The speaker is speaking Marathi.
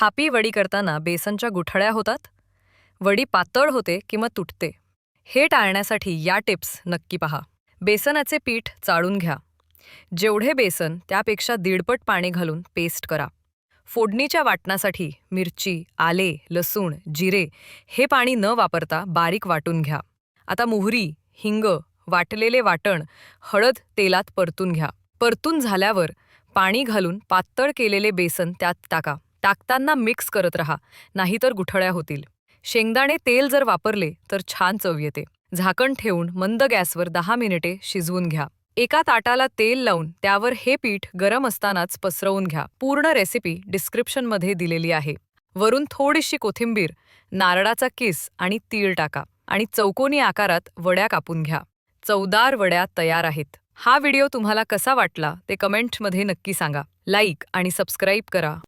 थापी वडी करताना बेसनच्या गुठळ्या होतात? वडी पातळ होते किंवा तुटते? हे टाळण्यासाठी या टिप्स नक्की पहा. बेसनाचे पीठ चाळून घ्या. जेवढे बेसन त्यापेक्षा दीडपट पाणी घालून पेस्ट करा. फोडणीच्या वाटणासाठी मिरची आले लसूण जिरे हे पाणी न वापरता बारीक वाटून घ्या. आता मोहरी हिंग वाटलेले वाटण हळद तेलात परतून घ्या. परतून झाल्यावर पाणी घालून पातळ केलेले बेसन त्यात टाका. टाकताना मिक्स करत राहा नाहीतर गुठळ्या होतील. शेंगदाणे तेल जर वापरले तर छान चव येते. झाकण ठेवून मंद गॅसवर दहा मिनिटे शिजवून घ्या. एका ताटाला तेल लावून त्यावर हे पीठ गरम असतानाच पसरवून घ्या. पूर्ण रेसिपी डिस्क्रिप्शनमध्ये दिलेली आहे. वरून थोडीशी कोथिंबीर नारळाचा किस आणि तीळ टाका आणि चौकोनी आकारात वड्या कापून घ्या. चवदार वड्या तयार आहेत. हा व्हिडिओ तुम्हाला कसा वाटला ते कमेंटमध्ये नक्की सांगा. लाईक आणि सबस्क्राईब करा.